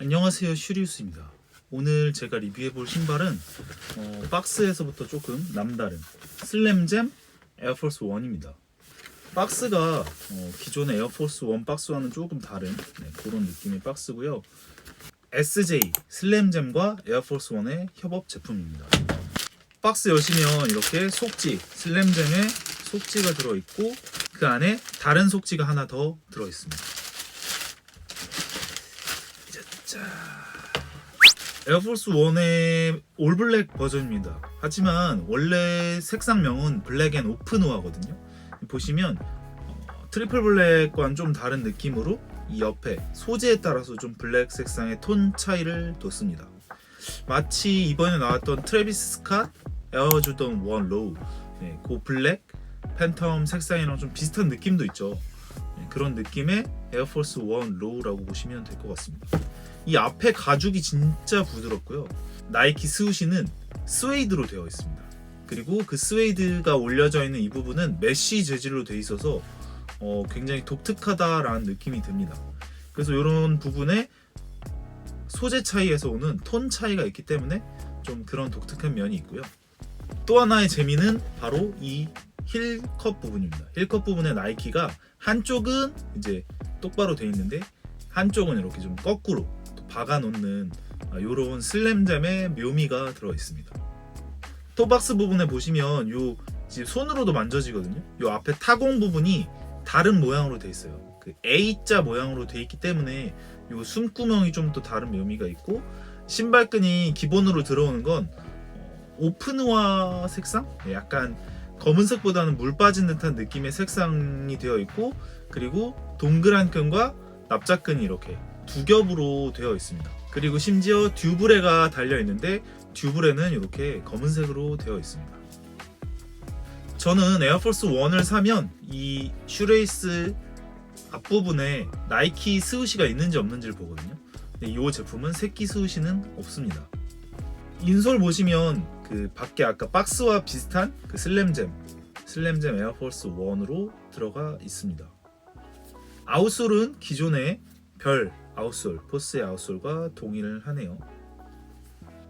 안녕하세요 슈리우스입니다. 오늘 제가 리뷰해 볼 신발은 어, 박스에서부터 조금 남다른 슬램잼 에어포스 1입니다. 박스가 어, 기존의 에어포스 1 박스와는 조금 다른 네, 그런 느낌의 박스고요. SJ 슬램잼과 에어포스 1의 협업 제품입니다. 박스 여시면 이렇게 속지 슬램잼의 속지가 들어있고 그 안에 다른 속지가 하나 더 들어있습니다. 자, 에어포스 1의 올블랙 버전입니다. 하지만 원래 색상명은 블랙 앤 오픈 노아거든요. 보시면 어, 트리플 블랙과는 좀 다른 느낌으로 이 옆에 소재에 따라서 좀 블랙 색상의 톤 차이를 뒀습니다. 마치 이번에 나왔던 트래비스 스캇 에어조던 1 로우 네, 그 블랙 팬텀 색상이랑 좀 비슷한 느낌도 있죠. 네, 그런 느낌의 에어포스 1 로우라고 보시면 될 것 같습니다. 이 앞에 가죽이 진짜 부드럽고요. 나이키 스우시는 스웨이드로 되어 있습니다. 그리고 그 스웨이드가 올려져 있는 이 부분은 메쉬 재질로 되어 있어서 어, 굉장히 독특하다라는 느낌이 듭니다. 그래서 이런 부분에 소재 차이에서 오는 톤 차이가 있기 때문에 좀 그런 독특한 면이 있고요. 또 하나의 재미는 바로 이 힐컵 부분입니다. 힐컵 부분에 나이키가 한쪽은 이제 똑바로 돼 있는데 한쪽은 이렇게 좀 거꾸로 또 박아 놓는 이런 슬램잼의 묘미가 들어 있습니다. 토박스 부분에 보시면 요 손으로도 만져지거든요. 요 앞에 타공 부분이 다른 모양으로 돼 있어요. 그 A자 모양으로 돼 있기 때문에 요 숨구멍이 좀더 다른 묘미가 있고 신발끈이 기본으로 들어오는 건 어, 오픈화 색상? 네, 약간 검은색보다는 물 빠진 듯한 느낌의 색상이 되어 있고 그리고 동그란 끈과 납작끈이 이렇게 두 겹으로 되어 있습니다. 그리고 심지어 듀브레가 달려 있는데 듀브레는 이렇게 검은색으로 되어 있습니다. 저는 에어포스 1을 사면 이 슈레이스 앞부분에 나이키 스우시가 있는지 없는지를 보거든요. 근데 이 제품은 새끼 스우시는 없습니다. 인솔 보시면 그 밖에 아까 박스와 비슷한 그 슬램잼 슬램잼 에어포스 1으로 들어가 있습니다. 아웃솔은 기존의 별 아웃솔 포스의 아웃솔과 동일을 하네요.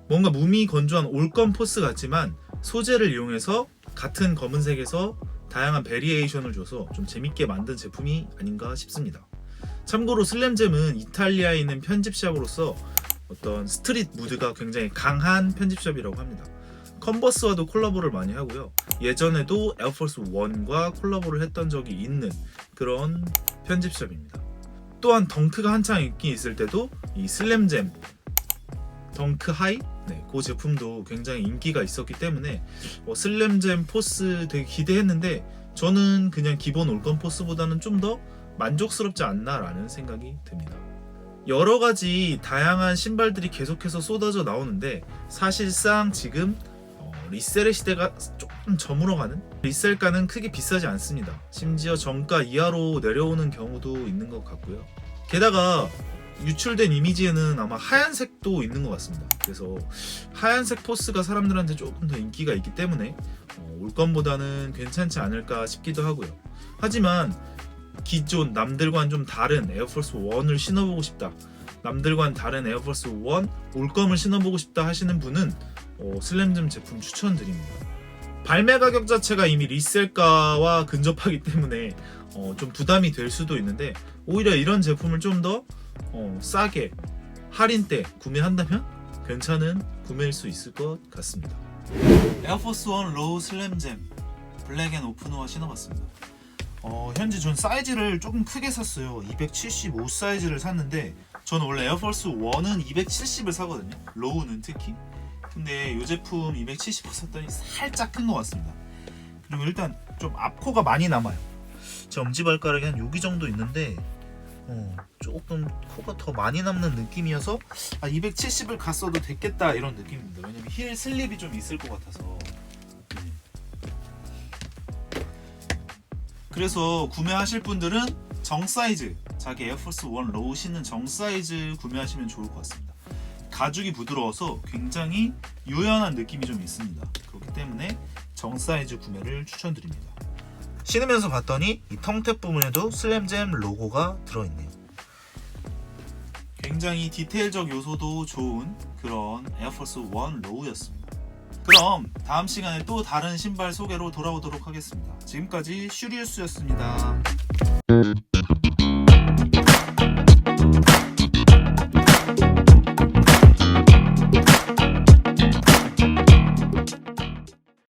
뭔가 무미 건조한 올검 포스 같지만 소재를 이용해서 같은 검은색에서 다양한 베리에이션을 줘서 좀 재밌게 만든 제품이 아닌가 싶습니다. 참고로 슬램잼은 이탈리아에 있는 편집샵으로서 어떤 스트릿 무드가 굉장히 강한 편집샵이라고 합니다. 컨버스와도 콜라보를 많이 하고요. 예전에도 에어포스 1과 콜라보를 했던 적이 있는 그런 편집샵입니다. 또한 덩크가 한창 인기 있을 때도 이 슬램잼 덩크 하이 네, 그 제품도 굉장히 인기가 있었기 때문에 어, 슬램잼 포스 되게 기대했는데 저는 그냥 기본 올건 포스보다는 좀 더 만족스럽지 않나라는 생각이 듭니다. 여러 가지 다양한 신발들이 계속해서 쏟아져 나오는데 사실상 지금 어, 리셀의 시대가 조금 저물어가는 리셀가는 크게 비싸지 않습니다. 심지어 정가 이하로 내려오는 경우도 있는 것 같고요. 게다가 유출된 이미지에는 아마 하얀색도 있는 것 같습니다. 그래서 하얀색 포스가 사람들한테 조금 더 인기가 있기 때문에 어, 올 건보다는 괜찮지 않을까 싶기도 하고요. 하지만 기존 남들과는 좀 다른 에어포스 1을 신어보고 싶다. 남들과는 다른 에어포스 1 올검을 신어보고 싶다 하시는 분은 어, 슬램즘 제품 추천드립니다. 발매 가격 자체가 이미 리셀가와 근접하기 때문에 어, 좀 부담이 될 수도 있는데 오히려 이런 제품을 좀더 어, 싸게 할인 때 구매한다면 괜찮은 구매일 수 있을 것 같습니다. 에어포스 1 로우 슬램잼 블랙 앤 오픈호와 신어봤습니다. 어, 현재 전 사이즈를 조금 크게 샀어요. 275 사이즈를 샀는데 저는 원래 에어포스 1은 270을 사거든요. 로우는 특히. 근데 이 제품 270 샀더니 살짝 큰 것 같습니다. 그리고 일단 좀 앞코가 많이 남아요. 제 엄지발가락이 한 여기 정도 있는데 어, 조금 코가 더 많이 남는 느낌이어서 아 270을 갔어도 됐겠다 이런 느낌입니다. 왜냐면 힐 슬립이 좀 있을 것 같아서. 네. 그래서 구매하실 분들은 정 사이즈 자기 에어포스 1 로우 신는 정 사이즈 구매하시면 좋을 것 같습니다. 가죽이 부드러워서 굉장히 유연한 느낌이 좀 있습니다. 그렇기 때문에 정 사이즈 구매를 추천드립니다. 신으면서 봤더니 이 텅탭 부분에도 슬램잼 로고가 들어있네요. 굉장히 디테일적 요소도 좋은 그런 에어포스 1 로우였습니다. 그럼 다음 시간에 또 다른 신발 소개로 돌아오도록 하겠습니다. 지금까지 슈리우스였습니다.